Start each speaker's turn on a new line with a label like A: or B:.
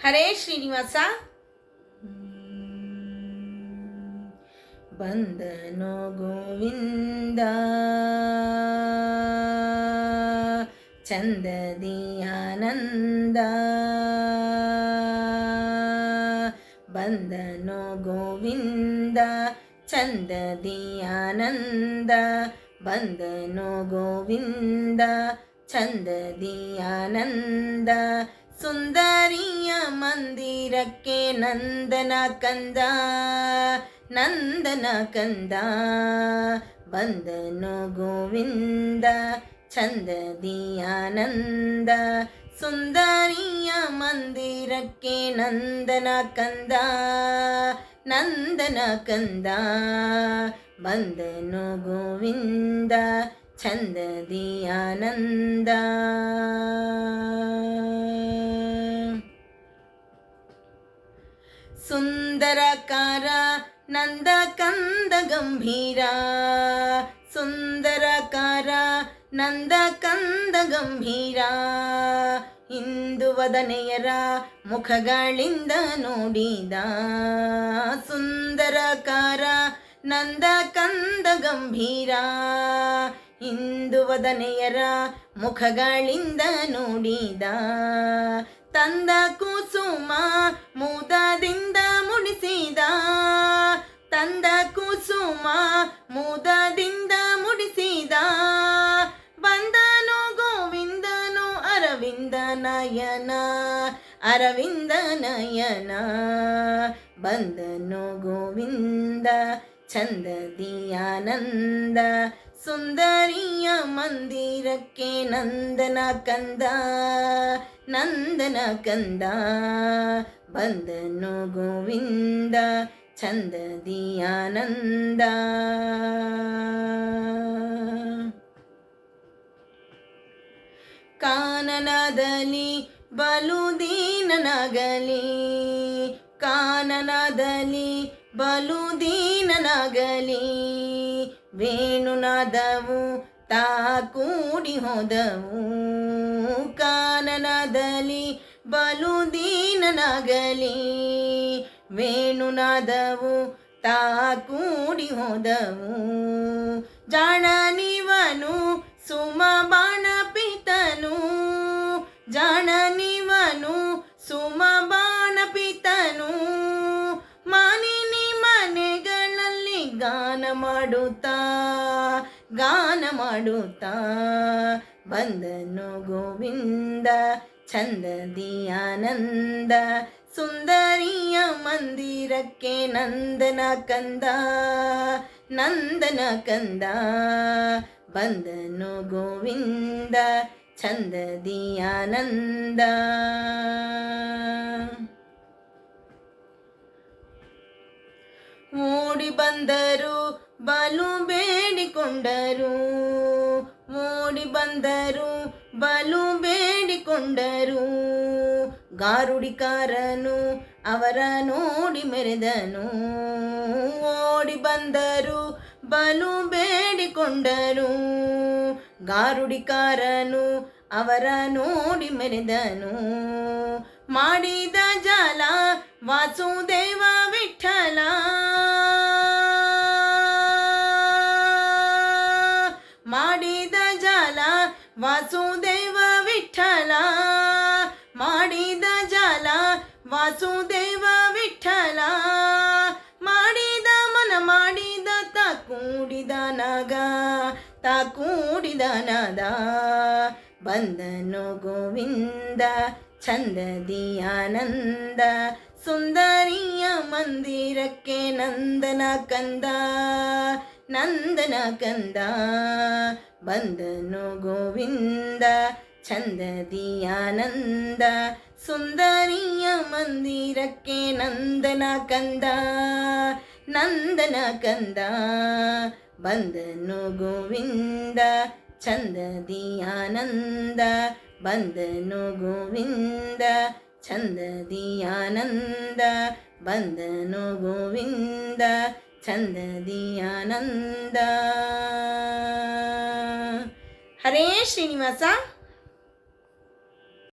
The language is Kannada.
A: ಹರೇ ಶ್ರೀನಿವಾಸ. ಬಂದನೋ ಗೋವಿಂದ. ಚಂದದಿ ಆನಂದ ಬಂದನೋ ಗೋವಿಂದ. ಚಂದದಿ ಆನಂದ ಬಂದನೋ ಗೋವಿಂದ. ಚಂದದಿ ಆನಂದ ಸುಂದರಿಯ ಮಂದಿರಕ್ಕೆ ನಂದನ ಕಂದ ನಂದನ ಕಂದ ಬಂದನು ಗೋವಿಂದ ಚಂದದಿ ಆನಂದ ಸುಂದರಿಯ ಮಂದಿರಕ್ಕೆ ನಂದನ ಕಂದ ನಂದನ ಕಂದ ಬಂದನು ಗೋವಿಂದ ಚಂದದಿ ಆನಂದ ಸುಂದರಕಾರ ನಂದ ಕಂದ ಗಂಭೀರ ಸುಂದರಕಾರ ನಂದ ಕಂದ ಗಂಭೀರ ಇಂದು ವದನೆಯರ ಮುಖಗಳಿಂದ ನೋಡಿದ. ಸುಂದರಕಾರ ನಂದ ಕಂದ ಗಂಭೀರ ಇಂದು ವದನೆಯರ ಮುಖಗಳಿಂದ ನೋಡಿದ. ತಂದ ಕುಸುಮ ಮುದದಿಂದ ಮುಡಿಸಿದ. ತಂದ ಕುಸುಮ ಮುದದಿಂದ ಮುಡಿಸಿದ. ಬಂದನು ಗೋವಿಂದನು ಅರವಿಂದ ನಯನ ಅರವಿಂದ ನಯನ. ಬಂದನು ಗೋವಿಂದ ಚಂದದಿ ಆನಂದ ಸುಂದರಿಯ ಮಂದಿರಕ್ಕೆ ನಂದನ ಕಂದ ನಂದನ ಕಂದ, ಬಂದನು ಗೋವಿಂದ ಚಂದದಿ ಆನಂದ ಕಾನನದಲ್ಲಿ ಬಲು ದೀನನಗಲಿ ಕಾನನದಲ್ಲಿ ಬಲು ದೀನನಗಲಿ ವೇಣುನಾದವು ತಾ ಕೂಡಿ ಹೋದವು. ಕಾನನದಲ್ಲಿ ಬಲು ದೀನನಗಲಿ ವೇಣುನಾದವು ತಾ ಕೂಡಿ ಹೋದವು. ಜಾಣನಿವನು ಸುಮ ಮಾಡುತ್ತಾ, ಗಾನ ಮಾಡುತ್ತಾ ಬಂದನು ಗೋವಿಂದ ಚಂದದಿಯಾನಂದ ಸುಂದರಿಯ ಮಂದಿರಕ್ಕೆ ನಂದನ ಕಂದ ನಂದನ ಕಂದ ಬಂದನು ಗೋವಿಂದ ಚಂದದಿಯಾನಂದ ಓಡಿ ಬಂದರು ಬಲು ಬೇಡಿಕೊಂಡರು, ಮೂಡಿ ಬಂದರು, ಬಲು ಬೇಡಿಕೊಂಡರು. ಗಾರುಡಿಕಾರನು ಅವರ ನೋಡಿ ಮೆರೆದನು, ಓಡಿ ಬಂದರು, ಬಲು ಬೇಡಿಕೊಂಡರು. ಗಾರುಡಿಕಾರನು ಅವರ ನೋಡಿ ಮೆರೆದನು, ಮಾಡಿದ ಜಾಲ ವಾಸುದೇವ ವಿಠಲ. ಮಾಡಿದ ಜಾಲ, ವಾಸುದೇವ ವಿಠಲ. ಮಾಡಿದ ಜಾಲ, ವಾಸುದೇವ ವಿಠಲ. ಮಾಡಿದ ಮನ ಮಾಡಿದ ತ ಕೂಡಿದ ನಗ, ತ ಕೂಡಿದ ನದ. ಬಂದನು ಗೋವಿಂದ ಚಂದದಿ ಆನಂದ. ಸುಂದರಿಯ ಮಂದಿರಕ್ಕೆ ನಂದನ ಕಂದ. ನಂದನ ಕಂದ, ಬಂದನು ಗೋವಿಂದ ಚಂದದಿಯಾನಂದ ಸುಂದರಿಯ ಮಂದಿರಕ್ಕೆ ನಂದನ ಕಂದ ನಂದನ ಕಂದ, ಬಂದನು ಗೋವಿಂದ ಚಂದದಿಯಾನಂದ ಬಂದನು ಗೋವಿಂದ ಚಂದದಿಯಾನಂದ ಬಂದನು ಗೋವಿಂದ ಚಂದದಿ ಆನಂದ ಹರೇ ಶ್ರೀನಿವಾಸ.